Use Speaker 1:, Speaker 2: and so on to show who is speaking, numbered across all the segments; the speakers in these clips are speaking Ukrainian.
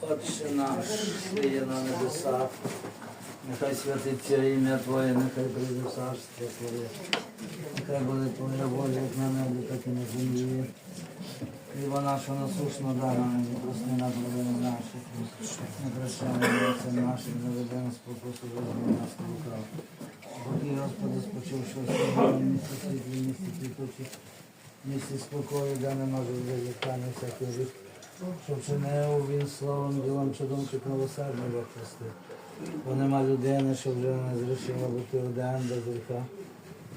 Speaker 1: Отче наш, що на небесах, нехай святиться ім'я Твоє, нехай прийде царство Твоє, нехай буде Твоя воля, як на небі, так і на землі. Хліба нашого насушного дай нам, і прости нам провини наші, не прощай нам наших, не веде нас спокусу, визволи нас на лукав. Боги, Господи, спочивши в місці світлі, місці квітучі, місці спокою, де нема жодних вікання, всяких вік. Щоб чинив він словом, ділом чудом, чи правосердно випусти. Бо нема людини, що вже не зрішила бути один без гріха.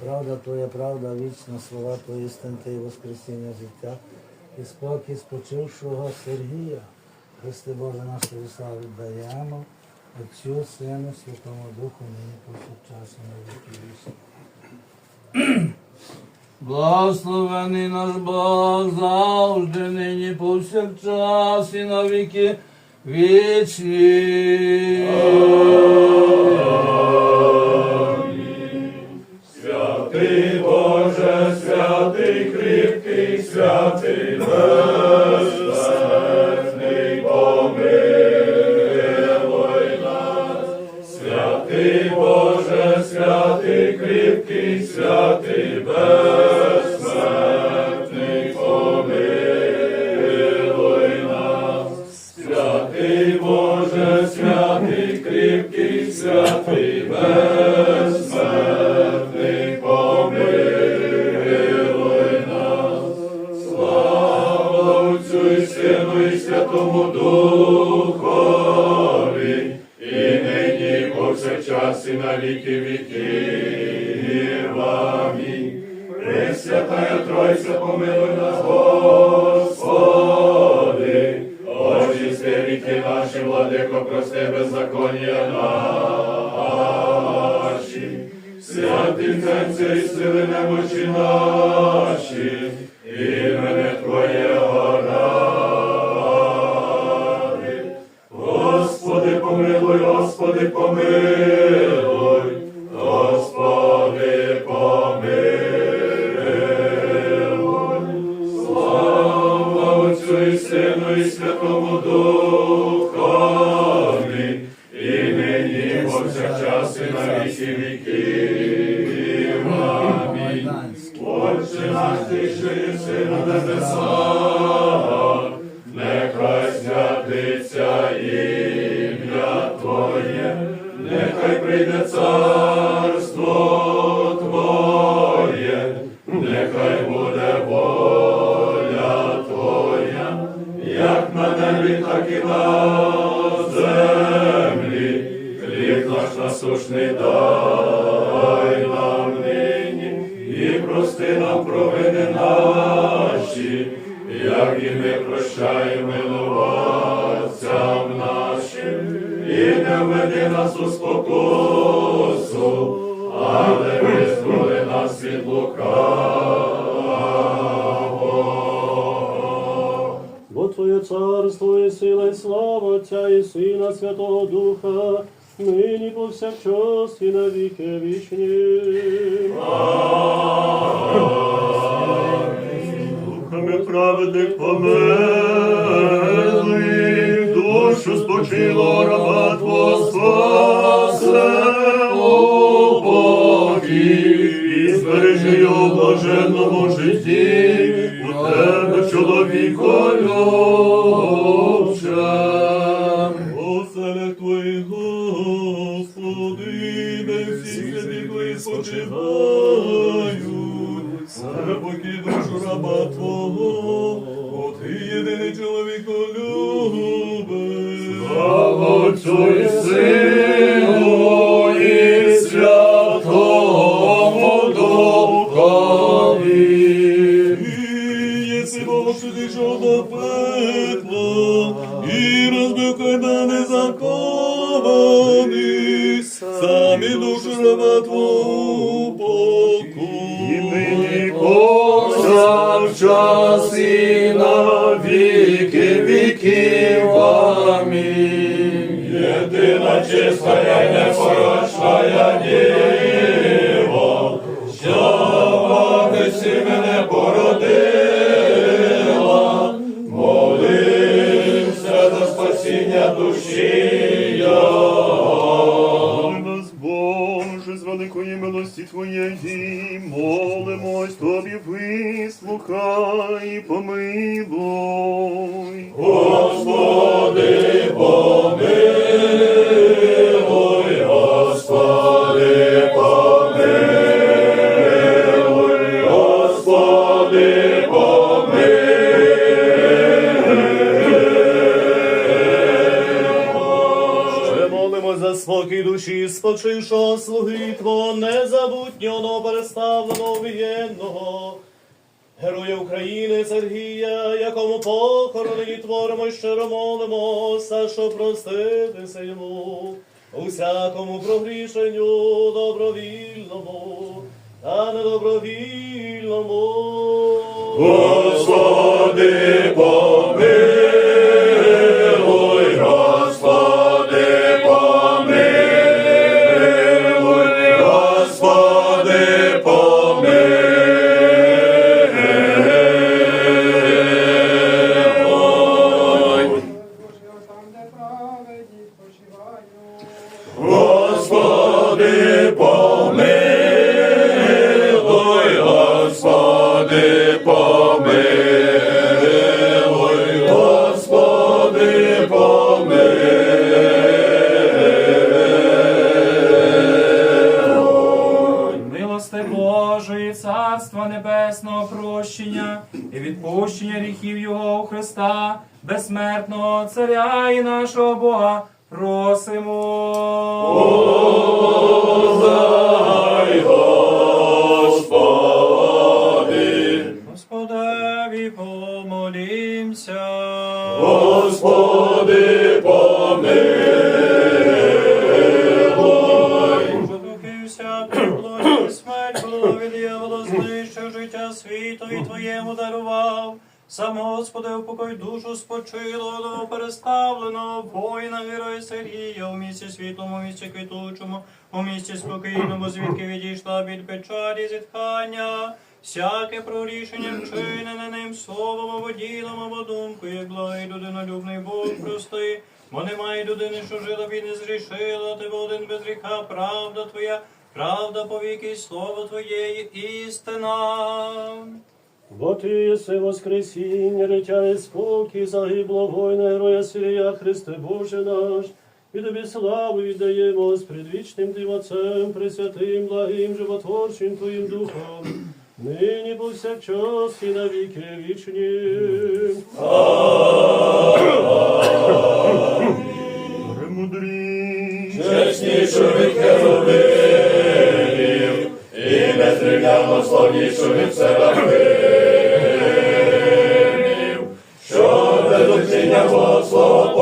Speaker 1: Правда твоя, правда вічна, слова твої стенти і воскресіння життя. І спокій спочившого Сергія. Христи Боже наш Христа віддаємо, Отцю, Сину, Святому Духу, нині повсякчас і на віки вічні. Благословений наш Бог завжди, нині повсякчас і на віки вічні.
Speaker 2: Святий Боже, святий кріпкий, святий повсякчас, і на віки віків. Амінь. Пресвятая Тройця, помилуй нас, Господи, очисти віки наші, владико, прости беззаконня наші, святий Ценце і сили немочі наші, наш насушний дай нам нині, і прости нам провини наші, як і ми прощаємо милуватцям нашим, і не введи нас у спокусу, але
Speaker 3: повсякчас і на віки вічні.
Speaker 4: Духами праведних помилуй, душу спочило раба Твого спасе у покій, і збережи його в блаженному житті, у тебе чоловіко любче. Бог, до пекла, і розбив кайдани заковані, самі душу раба Твого нині повсякчас і на віки віків. Амінь. Єдина чиста й непорочна спасіння душі його.
Speaker 5: Боже, з великої милості Твоєї,
Speaker 3: Героя України Сергія, якому похорони творимо, щиро молимося, що проститися йому, усякому прогрішенню добровільному та недобровільному.
Speaker 2: Господи, помилуй, Господи, помилуй, Господи, помилуй, Господи, помилуй.
Speaker 6: Милости Божої, Царства Небесного прощення і відпущення гріхів Його у Христа, безсмертного Царя і нашого Бога, просимо.
Speaker 2: Господи, помилуй.
Speaker 6: Всякої плоті, смерть було від дьявола знищив життя світу і Твоєму дарував. Сам Господи, упокой душу спочилого, переставленого воїна героя Сергія у місці світлому, у місці квітучому, у місці спокійному, звідки відійшла від печалі зітхання. Всяке прорішення вчинене ним словом або ділом, або думкою, як благий людинолюбний Бог прости. Бо немає людини, що жила б і не зрішила, тебе один без гріха, правда твоя, правда повіки, слово твоє істина.
Speaker 3: Бо ти єси воскресіння, життя і спокій, загибло воїна героя Сирія, Христе Боже наш, і тобі славу віддаємо з предвічним Дивацем, пресвятим, благим, животворчим Твоїм Духом, нині повсякчас і на віки вічні.
Speaker 5: Премудрій.
Speaker 2: Чеснішу від херовимів, і незрівняно славнішу від серафимів, there was
Speaker 1: Lord.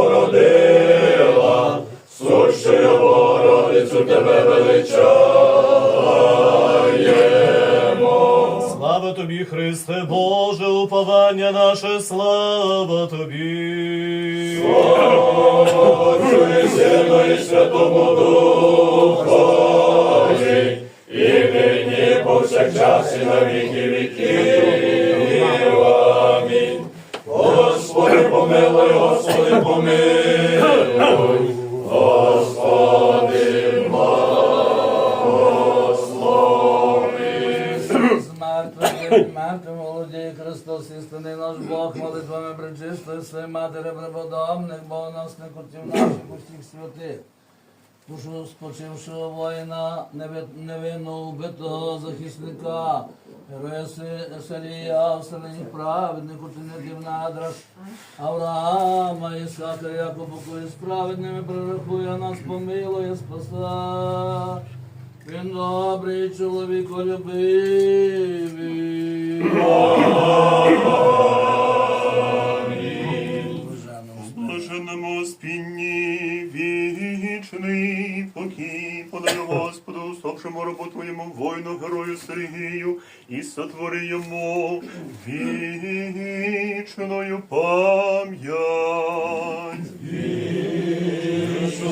Speaker 1: Мертвих, мертвим володіє Христос, істинний наш Бог, молитвами пречистої своєї матері преподобних, Бог нас не котів наших усіх святих. Душу спочившого воїна, невин- невинно убитого захисника, героя Сарія, вселені праведних, учеників надрах, Авраама, Ісака, Якова, кої справедними прорахує нас, помилує, спаса. Він добрий чоловіколюбивий.
Speaker 5: Блаженному спінні вічний покій, подаю Господу, усопшому роботу твоєму воїну, герою Сергію, і сотвори йому вічною пам'ять.
Speaker 2: Вічна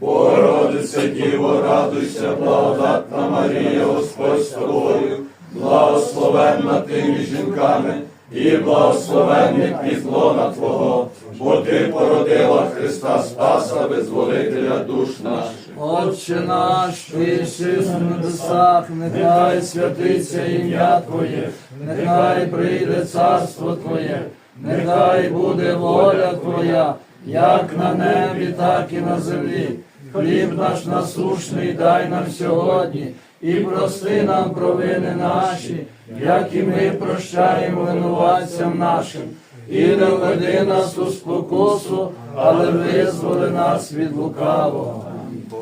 Speaker 2: Богородице Діво, радуйся, благодатна Марія, Господь з тобою, благословенна ти між жінками, і благословенний плід Твого, бо ти породила Христа Спаса, визволителя душ наших.
Speaker 1: Отче наш, ти єси на небесах, нехай святиться ім'я Твоє, нехай прийде царство Твоє, нехай буде воля Твоя, як на небі, так і на землі. Хліб наш насушний дай нам сьогодні, і прости нам провини наші, як і ми прощаємо винуватцям нашим. І не введи нас у спокусу, але визволи нас від лукавого.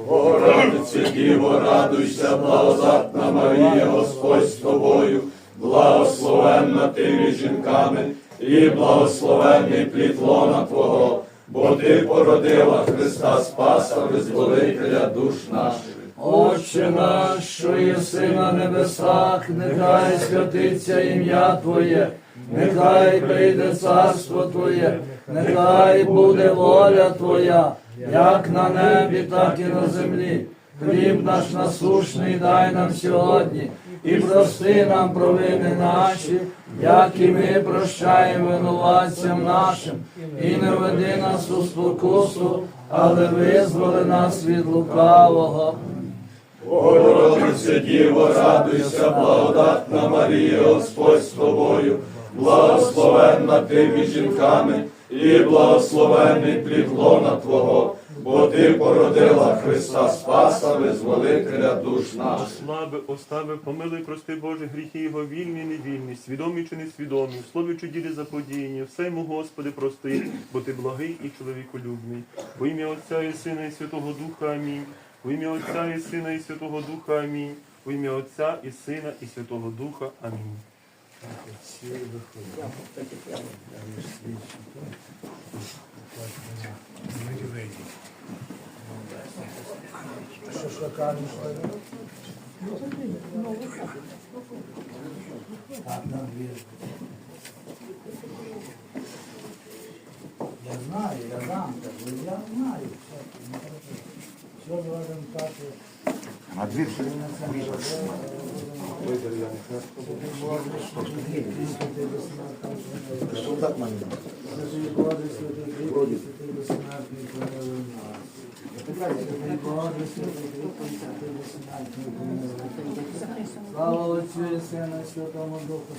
Speaker 2: Богородице Діво, радуйся, благодатна Марія, Господь з тобою, благословенна ти між жінками, і благословенний плід лона Твого, бо ти породила Христа Спаса, визволителя душ наших.
Speaker 1: Отче наш, що єси на небесах, нехай святиться ім'я Твоє, нехай прийде царство Твоє, нехай буде воля Твоя, як на небі, так і на землі. Хліб наш насушний дай нам сьогодні, і прости нам провини наші, як і ми прощаємо винуватцям нашим, і не веди нас у спокусу, але визволи нас від лукавого.
Speaker 2: Богородице Діво, радуйся, благодатна Марія, Господь з тобою, благословенна ти між жінками, і благословенний плід лона Твого, бо ти породила Христа Спаса, визволителя душ наших.
Speaker 5: Слаби, остави, помилуй, прости Боже, гріхи його вільні, невільні, свідомі чи несвідомі, в слові чи ділі заподіяння, все йому, Господи, прости, бо ти благий і чоловіколюбний. Во ім'я Отця і Сина і Святого Духа Амінь. Во ім'я Отця і Сина і Святого Духа Амінь. Во ім'я Отця і Сина і Святого Духа Амінь.
Speaker 1: Що що кажеш? Так, на двір. Я знаю, я дам тебе, я знаю. Все будемо так.
Speaker 7: На двір ще солдат мене.
Speaker 1: Святий Боже, Слава Отцю і Сину і Святому Духу.